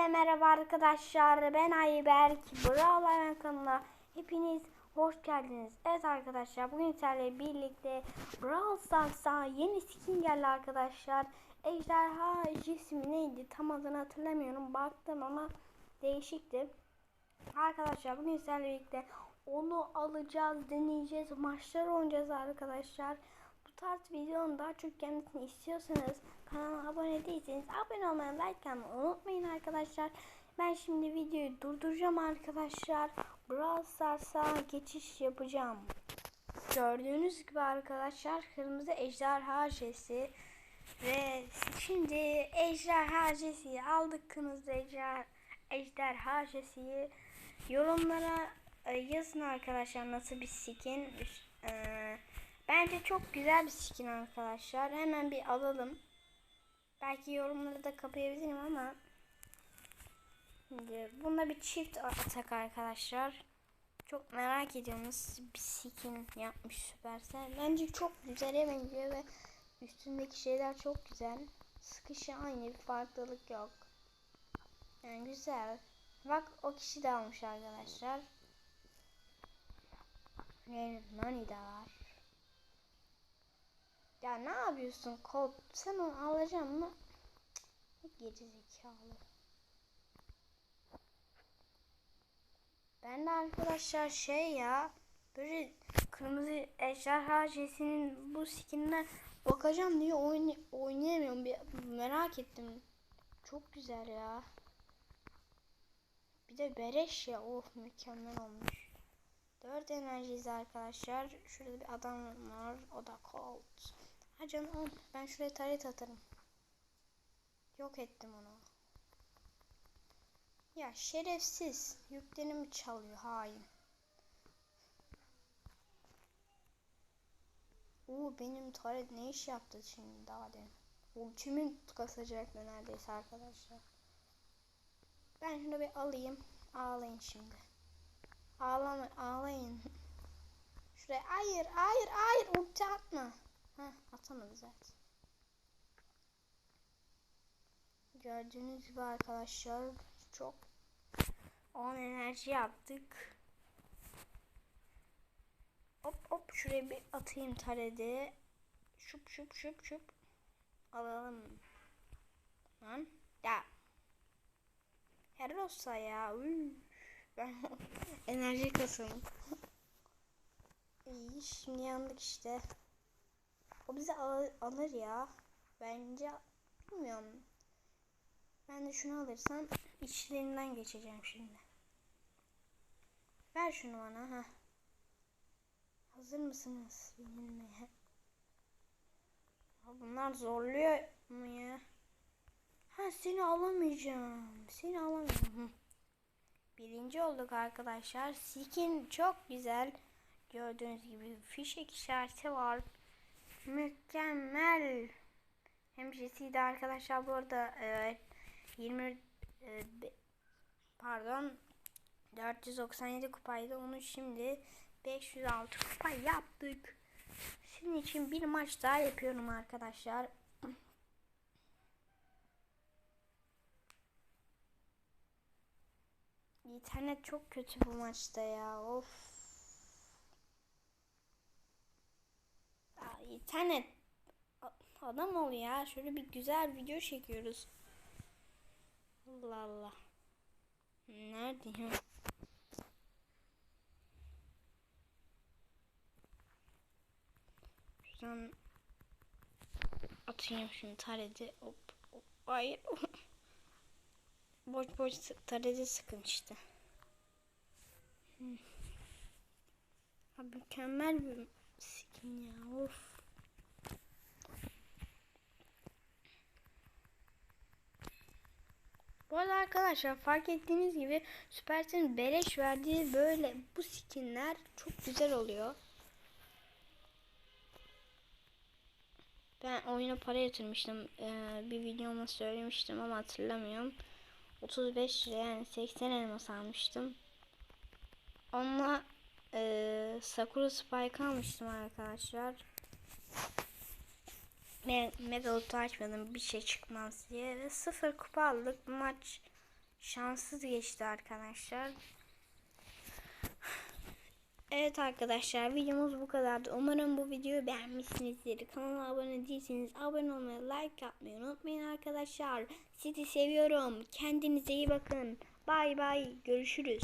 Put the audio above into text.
Herkese merhaba arkadaşlar. Ben Ayberk. Ayan kanalına hepiniz hoş geldiniz. Evet arkadaşlar bugün sizlerle birlikte Brawl Stars'a yeni skin geldi arkadaşlar. Ejderha cismi neydi tam adını hatırlamıyorum. Baktım ama değişikti. Arkadaşlar bugün sizlerle birlikte onu alacağız, deneyeceğiz, maçlar oynayacağız arkadaşlar. Tarz videonun daha çok gelmesini istiyorsanız kanala abone değilseniz abone olmayı, like unutmayın arkadaşlar. Ben şimdi videoyu durduracağım arkadaşlar. Brawl Stars'a geçiş yapacağım. Gördüğünüz gibi arkadaşlar kırmızı ejderha jesi ve şimdi ejderha jesiyi aldık kırmızı ejderha, ejderha jesiyi yorumlara e, yazın arkadaşlar nasıl bir skin e, bence çok güzel bir skin arkadaşlar. Hemen bir alalım. Belki yorumları da kapayabilirim ama. Şimdi bunda bir çift atak arkadaşlar. Çok merak ediyorum nasıl bir skin yapmış Supercell. Bence çok güzele benziyor ve üstündeki şeyler çok güzel. Sıkışı aynı bir farklılık yok. Yani güzel. Bak o kişi de almış arkadaşlar. Ve Nani de var. Ya ne yapıyorsun Colt? Sen onu alacaksın mı? Geri zekalı. Ben de arkadaşlar şey ya böyle kırmızı ejderha jesinin bu skinine bakacağım diye oyn oynayamıyorum. Bir merak ettim. Çok güzel ya. Bir de bereş ya. Oh mükemmel olmuş. 4 enerjiyiz arkadaşlar. Şurada bir adam var. O da Colt. Ha canım ben şuraya taret atarım. Yok ettim onu. Ya şerefsiz. Yüklerimi çalıyor hain. Oo benim taret ne iş yaptı şimdi daha demin. Ultimi kasacaktı neredeyse arkadaşlar. Ben şunu bir alayım. Ağlayın şimdi. Ağlama, ağlayın. Şuraya hayır, hayır, hayır. Ulti atma. Heh, atamadı zaten. Gördüğünüz gibi arkadaşlar çok 10 enerji yaptık. Hop hop şuraya bir atayım tarede. Şup şup şup şup. Alalım. Lan. Ya Herrosa ya. Üy. Ben enerji kasım. İyi şimdi yandık işte. O bizi al alır ya. Bence bilmiyorum. Ben de şunu alırsam içlerinden geçeceğim şimdi. Ver şunu bana ha. Hazır mısınız yenilmeye? Bunlar zorluyor mu ya? Ha seni alamayacağım. Seni alamayacağım. Birinci olduk arkadaşlar. Skin çok güzel. Gördüğünüz gibi fişek işareti var. Mükemmel. Hem de arkadaşlar bu arada e, 20 e, pardon 497 kupaydı. Onu şimdi 506 kupa yaptık. Sizin için bir maç daha yapıyorum arkadaşlar. İnternet çok kötü bu maçta ya. Of. Ya, internet adam ol ya. Şöyle bir güzel video çekiyoruz. Allah Allah. Nerede ya? Şuradan atayım şimdi taredi. Hop, hop. Hayır. boş boş tarede sıkın işte. Hmm. Ha, mükemmel bir skin ya. Of. Bu arada arkadaşlar fark ettiğiniz gibi Supercell'in beleş verdiği böyle bu skinler çok güzel oluyor. Ben oyuna para yatırmıştım. Ee, bir videomda söylemiştim ama hatırlamıyorum. 35 lira yani 80 elmas almıştım. Onunla e, Sakura Spike almıştım arkadaşlar. Me Mega Auto açmadım bir şey çıkmaz diye. Ve sıfır kupa aldık. Maç şanssız geçti arkadaşlar. Evet arkadaşlar videomuz bu kadardı. Umarım bu videoyu beğenmişsinizdir. Kanala abone değilseniz abone olmayı, like yapmayı unutmayın arkadaşlar. Sizi seviyorum. Kendinize iyi bakın. Bay bay. Görüşürüz.